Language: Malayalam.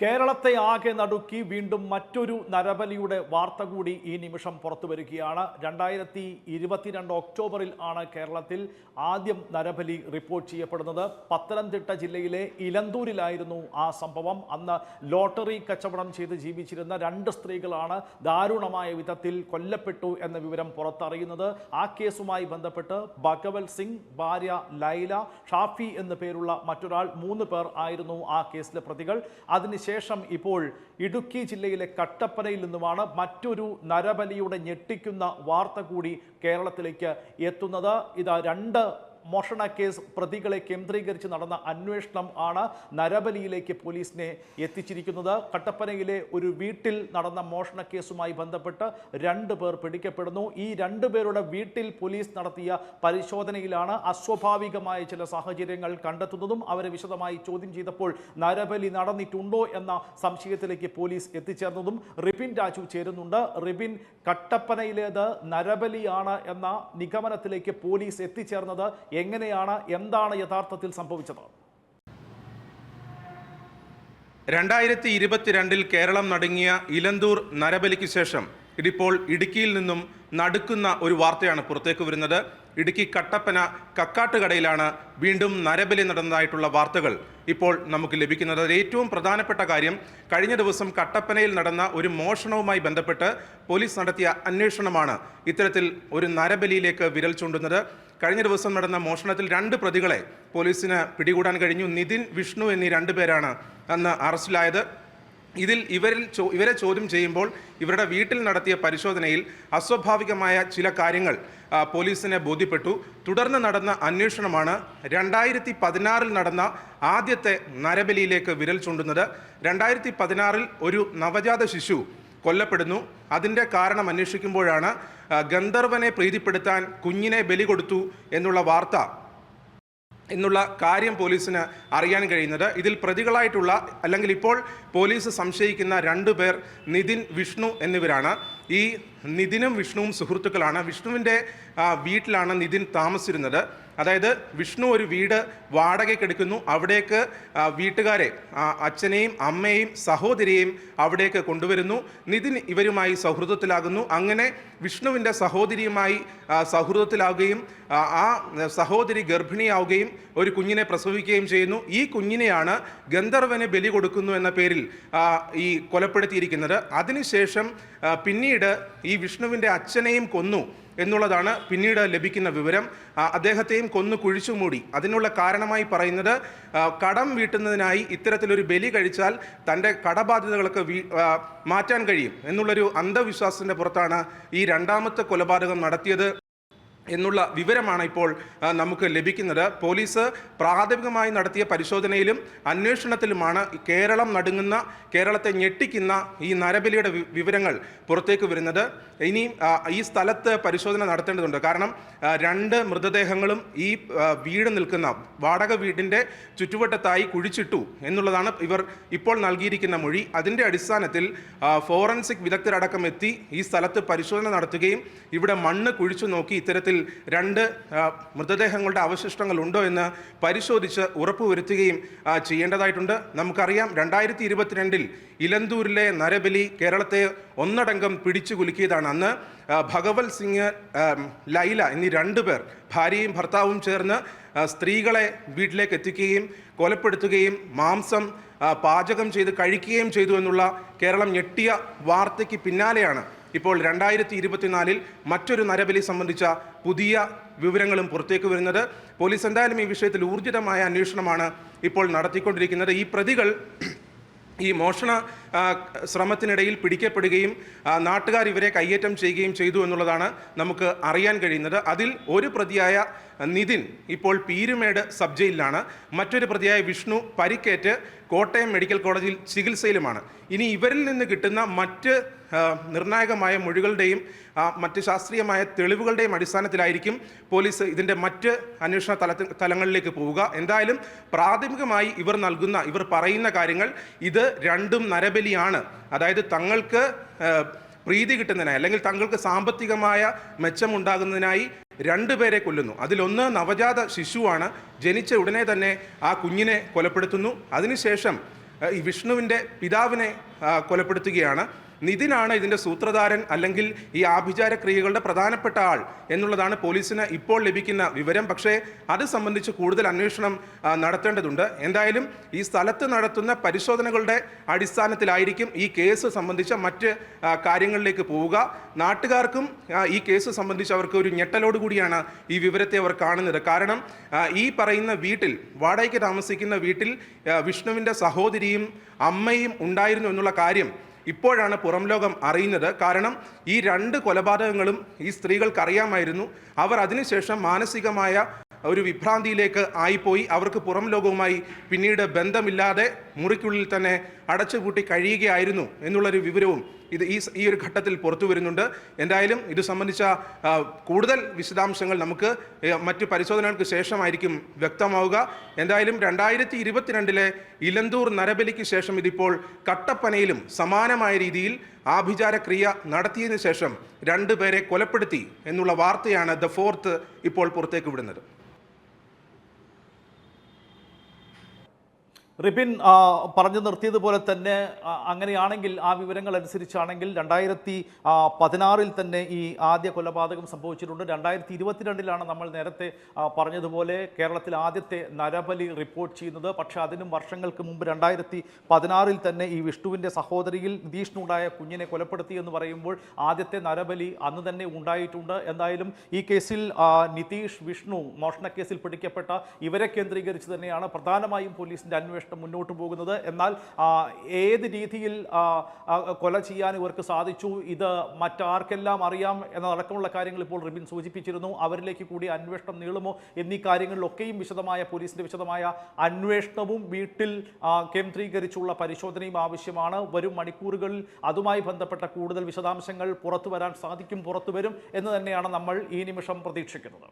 കേരളത്തെ ആകെ നടുക്കി വീണ്ടും മറ്റൊരു നരബലിയുടെ വാർത്ത കൂടി ഈ നിമിഷം പുറത്തു വരികയാണ്. രണ്ടായിരത്തി ഇരുപത്തിരണ്ട് ഒക്ടോബറിൽ ആണ് കേരളത്തിൽ ആദ്യം നരബലി റിപ്പോർട്ട് ചെയ്യപ്പെടുന്നത്. പത്തനംതിട്ട ജില്ലയിലെ ഇലന്തൂരിലായിരുന്നു ആ സംഭവം. അന്ന് ലോട്ടറി കച്ചവടം ചെയ്ത് ജീവിച്ചിരുന്ന രണ്ട് സ്ത്രീകളാണ് ദാരുണമായ വിധത്തിൽ കൊല്ലപ്പെട്ടു എന്ന വിവരം പുറത്തറിയുന്നത്. ആ കേസുമായി ബന്ധപ്പെട്ട് ഭഗവൽ സിംഗ് ഭാര്യ ലൈല ഷാഫി എന്നു പേരുള്ള മറ്റൊരാൾ മൂന്ന് പേർ ആയിരുന്നു ആ കേസിലെ പ്രതികൾ. അതിനുശേഷം ഇപ്പോൾ ഇടുക്കി ജില്ലയിലെ കട്ടപ്പനയിൽ നിന്നുമാണ് മറ്റൊരു നരബലിയുടെ ഞെട്ടിക്കുന്ന വാർത്ത കൂടി കേരളത്തിലേക്ക് എത്തുന്നത്. ഇത് രണ്ട് മോഷണ കേസ് പ്രതികളെ കേന്ദ്രീകരിച്ച് നടന്ന അന്വേഷണം ആണ് നരബലിയിലേക്ക് പോലീസിനെ എത്തിച്ചിരിക്കുന്നത്. കട്ടപ്പനയിലെ ഒരു വീട്ടിൽ നടന്ന മോഷണ കേസുമായി ബന്ധപ്പെട്ട് രണ്ട് പേർ പിടിക്കപ്പെടുന്നു. ഈ രണ്ടു പേരുടെ വീട്ടിൽ പോലീസ് നടത്തിയ പരിശോധനയിലാണ് അസ്വാഭാവികമായ ചില സാഹചര്യങ്ങൾ കണ്ടെത്തുന്നതും അവരെ വിശദമായി ചോദ്യം ചെയ്തപ്പോൾ നരബലി നടന്നിട്ടുണ്ടോ എന്ന സംശയത്തിലേക്ക് പോലീസ് എത്തിച്ചേർന്നതും റിബിൻ രാജു ചേരുന്നുണ്ട്. റിബിൻ കട്ടപ്പനയിലേത് നരബലിയാണ് എന്ന നിഗമനത്തിലേക്ക് പോലീസ് എത്തിച്ചേർന്നത്. എങ്ങനെയാണ് എന്താണ് യഥാർത്ഥത്തിൽ സംഭവിച്ചത്? രണ്ടായിരത്തി ഇരുപത്തിരണ്ടിൽ കേരളം നടുങ്ങിയ ഇലന്തൂർ നരബലിക്ക് ശേഷം ഇതിപ്പോൾ ഇടുക്കിയിൽ നിന്നും നടുക്കുന്ന ഒരു വാർത്തയാണ് പുറത്തേക്ക് വരുന്നത്. ഇടുക്കി കട്ടപ്പന കക്കാട്ടുകടയിലാണ് വീണ്ടും നരബലി നടന്നതായിട്ടുള്ള വാർത്തകൾ ഇപ്പോൾ നമുക്ക് ലഭിക്കുന്നത്. ഏറ്റവും പ്രധാനപ്പെട്ട കാര്യം കഴിഞ്ഞ ദിവസം കട്ടപ്പനയിൽ നടന്ന ഒരു മോഷണവുമായി ബന്ധപ്പെട്ട് പോലീസ് നടത്തിയ അന്വേഷണമാണ് ഇത്തരത്തിൽ ഒരു നരബലിയിലേക്ക് വിരൽ ചൂണ്ടുന്നത്. കഴിഞ്ഞ ദിവസം നടന്ന മോഷണത്തിൽ രണ്ട് പ്രതികളെ പോലീസിന് പിടികൂടാൻ കഴിഞ്ഞു. നിതിൻ വിഷ്ണു എന്നീ രണ്ടുപേരാണ് അന്ന് അറസ്റ്റിലായത്. ഇതിൽ ഇവരിൽ ചോ ഇവരെ ചോദ്യം ചെയ്യുമ്പോൾ ഇവരുടെ വീട്ടിൽ നടത്തിയ പരിശോധനയിൽ അസ്വാഭാവികമായ ചില കാര്യങ്ങൾ പോലീസിനെ ബോധ്യപ്പെട്ടു. തുടർന്ന് നടന്ന അന്വേഷണമാണ് രണ്ടായിരത്തി പതിനാറിൽ നടന്ന ആദ്യത്തെ നരബലിയിലേക്ക് വിരൽ ചൂണ്ടുന്നത്. രണ്ടായിരത്തി പതിനാറിൽ ഒരു നവജാത ശിശു കൊല്ലപ്പെടുന്നു. അതിന്റെ കാരണം അന്വേഷിക്കുമ്പോഴാണ് ഗന്ധർവനെ പ്രീതിപ്പെടുത്താൻ കുഞ്ഞിനെ ബലി കൊടുത്തു എന്നുള്ള വാർത്ത എന്നുള്ള കാര്യം പോലീസിന് അറിയാൻ കഴിയുന്നത്. ഇതിൽ പ്രതികളായിട്ടുള്ള അല്ലെങ്കിൽ ഇപ്പോൾ പോലീസ് സംശയിക്കുന്ന രണ്ടു പേർ നിതിൻ വിഷ്ണു എന്നിവരാണ്. ഈ നിതിനും വിഷ്ണുവും സുഹൃത്തുക്കളാണ്. വിഷ്ണുവിന്റെ വീട്ടിലാണ് നിതിൻ താമസിച്ചിരുന്നത്. അതായത് വിഷ്ണു ഒരു വീട് വാടകയ്ക്ക് എടുക്കുന്നു. അവിടേക്ക് വീട്ടുകാരെ അച്ഛനെയും അമ്മയെയും സഹോദരിയെയും അവിടേക്ക് കൊണ്ടുവരുന്നു. നിതിൻ ഇവരുമായി സൗഹൃദത്തിലാകുന്നു. അങ്ങനെ വിഷ്ണുവിന്റെ സഹോദരിയുമായി സൗഹൃദത്തിലാവുകയും ആ സഹോദരി ഗർഭിണിയാവുകയും ഒരു കുഞ്ഞിനെ പ്രസവിക്കുകയും ചെയ്യുന്നു. ഈ കുഞ്ഞിനെയാണ് ഗന്ധർവന് ബലി കൊടുക്കുന്നു എന്ന പേരിൽ ഈ കൊലപ്പെടുത്തിയിരിക്കുന്നത്. അതിനുശേഷം പിന്നീട് ഈ വിഷ്ണുവിന്റെ അച്ഛനെയും കൊന്നു. എന്നുള്ളതാണ് പിന്നീട് ലഭിക്കുന്ന വിവരം. അദ്ദേഹത്തെയും കൊന്നു കുഴിച്ചു മൂടി. അതിനുള്ള കാരണമായി പറയുന്നത് കടം വീട്ടുന്നതിനായി ഇത്തരത്തിലൊരു ബലി കഴിച്ചാൽ തന്റെ കടബാധ്യതകളൊക്കെ മാറ്റാൻ കഴിയും എന്നുള്ളൊരു അന്ധവിശ്വാസത്തിന്റെ പുറത്താണ് ഈ രണ്ടാമത്തെ കൊലപാതകം നടത്തിയത്. എന്നുള്ള വിവരമാണ് ഇപ്പോൾ നമുക്ക് ലഭിക്കുന്നത്. പോലീസ് പ്രാഥമികമായി നടത്തിയ പരിശോധനയിലും അന്വേഷണത്തിലുമാണ് കേരളം നടുങ്ങുന്ന കേരളത്തെ ഞെട്ടിക്കുന്ന ഈ നരബലിയുടെ വിവരങ്ങൾ പുറത്തേക്ക് വരുന്നത്. ഇനി ഈ സ്ഥലത്ത് പരിശോധന നടത്തേണ്ടതുണ്ട്. കാരണം രണ്ട് മൃതദേഹങ്ങളും ഈ വീട് നിൽക്കുന്ന വാടക വീടിന്റെ ചുറ്റുവട്ടത്തായി കുഴിച്ചിട്ടു എന്നുള്ളതാണ് ഇവർ ഇപ്പോൾ നൽകിയിരിക്കുന്ന മൊഴി. അതിന്റെ അടിസ്ഥാനത്തിൽ ഫോറൻസിക് വിദഗ്ധരടക്കം എത്തി ഈ സ്ഥലത്ത് പരിശോധന നടത്തുകയും ഇവിടെ മണ്ണ് കുഴിച്ചു നോക്കി ഇത്തരത്തിൽ രണ്ട് മൃതദേഹങ്ങളുടെ അവശിഷ്ടങ്ങൾ ഉണ്ടോ എന്ന് പരിശോധിച്ച് ഉറപ്പുവരുത്തുകയും ചെയ്യേണ്ടതായിട്ടുണ്ട്. നമുക്കറിയാം രണ്ടായിരത്തി ഇരുപത്തിരണ്ടിൽ ഇലന്തൂരിലെ നരബലി കേരളത്തെ ഒന്നടങ്കം പിടിച്ചു കുലുക്കിയതാണ്. അന്ന് ഭഗവത് സിംഗ് ലൈല എന്നീ രണ്ടു പേർ ഭാര്യയും ഭർത്താവും ചേർന്ന് സ്ത്രീകളെ വീട്ടിലേക്ക് എത്തിക്കുകയും കൊലപ്പെടുത്തുകയും മാംസം പാചകം ചെയ്ത് കഴിക്കുകയും ചെയ്തു എന്നുള്ള കേരളം ഞെട്ടിയ വാർത്തയ്ക്ക് പിന്നാലെയാണ് ഇപ്പോൾ രണ്ടായിരത്തി ഇരുപത്തിനാലിൽ മറ്റൊരു നരബലി സംബന്ധിച്ച പുതിയ വിവരങ്ങളും പുറത്തേക്ക് വരുന്നത്. പോലീസ് എന്തായാലും ഈ വിഷയത്തിൽ ഊർജിതമായ അന്വേഷണമാണ് ഇപ്പോൾ നടത്തിക്കൊണ്ടിരിക്കുന്നത്. ഈ പ്രതികൾ ഈ മോഷണ ശ്രമത്തിനിടയിൽ പിടിക്കപ്പെടുകയും നാട്ടുകാർ ഇവരെ കയ്യേറ്റം ചെയ്യുകയും ചെയ്തു എന്നുള്ളതാണ് നമുക്ക് അറിയാൻ കഴിയുന്നത്. അതിൽ ഒരു പ്രതിയായ നിതിൻ ഇപ്പോൾ പീരുമേട് സബ് ജയിലിലാണ് മറ്റൊരു പ്രതിയായ വിഷ്ണു പരിക്കേറ്റ് കോട്ടയം മെഡിക്കൽ കോളേജിൽ ചികിത്സയിലുമാണ്. ഇനി ഇവരിൽ നിന്ന് കിട്ടുന്ന മറ്റ് നിർണായകമായ മൊഴികളുടെയും മറ്റ് ശാസ്ത്രീയമായ തെളിവുകളുടെയും അടിസ്ഥാനത്തിലായിരിക്കും പോലീസ് ഇതിന്റെ മറ്റ് അന്വേഷണ തലത്തിൽ തലങ്ങളിലേക്ക് പോവുക. എന്തായാലും പ്രാഥമികമായി ഇവർ നൽകുന്ന ഇവർ പറയുന്ന കാര്യങ്ങൾ ഇത് രണ്ടും നരബലിയാണ്. അതായത് തങ്ങൾക്ക് പ്രീതി കിട്ടുന്നതിനായി അല്ലെങ്കിൽ തങ്ങൾക്ക് സാമ്പത്തികമായ മെച്ചമുണ്ടാകുന്നതിനായി രണ്ടുപേരെ കൊല്ലുന്നു. അതിലൊന്ന് നവജാത ശിശുവാണ്. ജനിച്ച ഉടനെ തന്നെ ആ കുഞ്ഞിനെ കൊലപ്പെടുത്തുന്നു. അതിനുശേഷം ഈ വിഷ്ണുവിന്റെ പിതാവിനെ കൊലപ്പെടുത്തുകയാണ്. നിതിനാണ് ഇതിന്റെ സൂത്രധാരൻ അല്ലെങ്കിൽ ഈ ആഭിചാര ക്രിയകളുടെ പ്രധാനപ്പെട്ട ആൾ എന്നുള്ളതാണ് പോലീസിന് ഇപ്പോൾ ലഭിക്കുന്ന വിവരം. പക്ഷേ അത് സംബന്ധിച്ച് കൂടുതൽ അന്വേഷണം നടത്തേണ്ടതുണ്ട്. എന്തായാലും ഈ സ്ഥലത്ത് നടത്തുന്ന പരിശോധനകളുടെ അടിസ്ഥാനത്തിലായിരിക്കും ഈ കേസ് സംബന്ധിച്ച മറ്റ് കാര്യങ്ങളിലേക്ക് പോവുക. നാട്ടുകാർക്കും ഈ കേസ് സംബന്ധിച്ച് അവർക്ക് ഒരു ഞെട്ടലോട് കൂടിയാണ് ഈ വിവരത്തെ അവർ കാണുന്നത്. കാരണം ഈ പറയുന്ന വീട്ടിൽ വാടകയ്ക്ക് താമസിക്കുന്ന വീട്ടിൽ വിഷ്ണുവിന്റെ സഹോദരിയും അമ്മയും ഉണ്ടായിരുന്നു എന്നുള്ള കാര്യം ഇപ്പോഴാണ് പുറം ലോകം അറിയുന്നത്. കാരണം ഈ രണ്ട് കൊലപാതകങ്ങളും ഈ സ്ത്രീകൾക്ക് അറിയാമായിരുന്നു അവർ അതിനുശേഷം മാനസികമായ ഒരു വിഭ്രാന്തിയിലേക്ക് ആയിപ്പോയി. അവർക്ക് പുറം ലോകവുമായി പിന്നീട് ബന്ധമില്ലാതെ മുറിക്കുള്ളിൽ തന്നെ അടച്ചുപൂട്ടി കഴിയുകയായിരുന്നു എന്നുള്ളൊരു വിവരവും ഇത് ഈ ഈ ഒരു ഘട്ടത്തിൽ പുറത്തു വരുന്നുണ്ട്. എന്തായാലും ഇത് സംബന്ധിച്ച കൂടുതൽ വിശദാംശങ്ങൾ നമുക്ക് മറ്റു പരിശോധനകൾക്ക് ശേഷമായിരിക്കും വ്യക്തമാവുക. എന്തായാലും രണ്ടായിരത്തി ഇരുപത്തിരണ്ടിലെ ഇലന്തൂർ നരബലിക്ക് ശേഷം ഇതിപ്പോൾ കട്ടപ്പനയിലും സമാനമായ രീതിയിൽ ആഭിചാര ക്രിയ നടത്തിയതിനു ശേഷം രണ്ടുപേരെ കൊലപ്പെടുത്തി എന്നുള്ള വാർത്തയാണ് ദ ഫോർത്ത് ഇപ്പോൾ പുറത്തേക്ക് വിടുന്നത്. റിബിൻ പറഞ്ഞു നിർത്തിയതുപോലെ തന്നെ അങ്ങനെയാണെങ്കിൽ ആ വിവരങ്ങൾ അനുസരിച്ചാണെങ്കിൽ രണ്ടായിരത്തി പതിനാറിൽ തന്നെ ഈ ആദ്യ കൊലപാതകം സംഭവിച്ചിട്ടുണ്ട്. രണ്ടായിരത്തി ഇരുപത്തിരണ്ടിലാണ് നമ്മൾ നേരത്തെ പറഞ്ഞതുപോലെ കേരളത്തിൽ ആദ്യത്തെ നരബലി റിപ്പോർട്ട് ചെയ്യുന്നത്. പക്ഷേ അതിനും വർഷങ്ങൾക്ക് മുമ്പ് രണ്ടായിരത്തി പതിനാറിൽ തന്നെ ഈ വിഷ്ണുവിന്റെ സഹോദരിയിൽ നിതീഷിനുണ്ടായ കുഞ്ഞിനെ കൊലപ്പെടുത്തി എന്ന് പറയുമ്പോൾ ആദ്യത്തെ നരബലി അന്ന് തന്നെ ഉണ്ടായിട്ടുണ്ട്. എന്തായാലും ഈ കേസിൽ നിതീഷ് വിഷ്ണു മോഷണക്കേസിൽ പിടിക്കപ്പെട്ട ഇവരെ കേന്ദ്രീകരിച്ച് തന്നെയാണ് പ്രധാനമായും പോലീസിന്റെ അന്വേഷണം മുന്നോട്ട് പോകുന്നത്. എന്നാൽ ഏത് രീതിയിൽ കൊല ചെയ്യാൻ ഇവർക്ക് സാധിച്ചു ഇത് മറ്റാർക്കെല്ലാം അറിയാം എന്നതടക്കമുള്ള കാര്യങ്ങൾ ഇപ്പോൾ റിബിൻ സൂചിപ്പിച്ചിരുന്നു. അവരിലേക്ക് കൂടി അന്വേഷണം നീളുമോ എന്നീ കാര്യങ്ങളിലൊക്കെയും വിശദമായ പോലീസിന്റെ വിശദമായ അന്വേഷണവും വീട്ടിൽ കേന്ദ്രീകരിച്ചുള്ള പരിശോധനയും ആവശ്യമാണ്. വരും മണിക്കൂറുകളിൽ അതുമായി ബന്ധപ്പെട്ട കൂടുതൽ വിശദാംശങ്ങൾ പുറത്തു വരാൻ സാധിക്കും പുറത്തു വരും എന്ന് തന്നെയാണ് നമ്മൾ ഈ നിമിഷം പ്രതീക്ഷിക്കുന്നത്.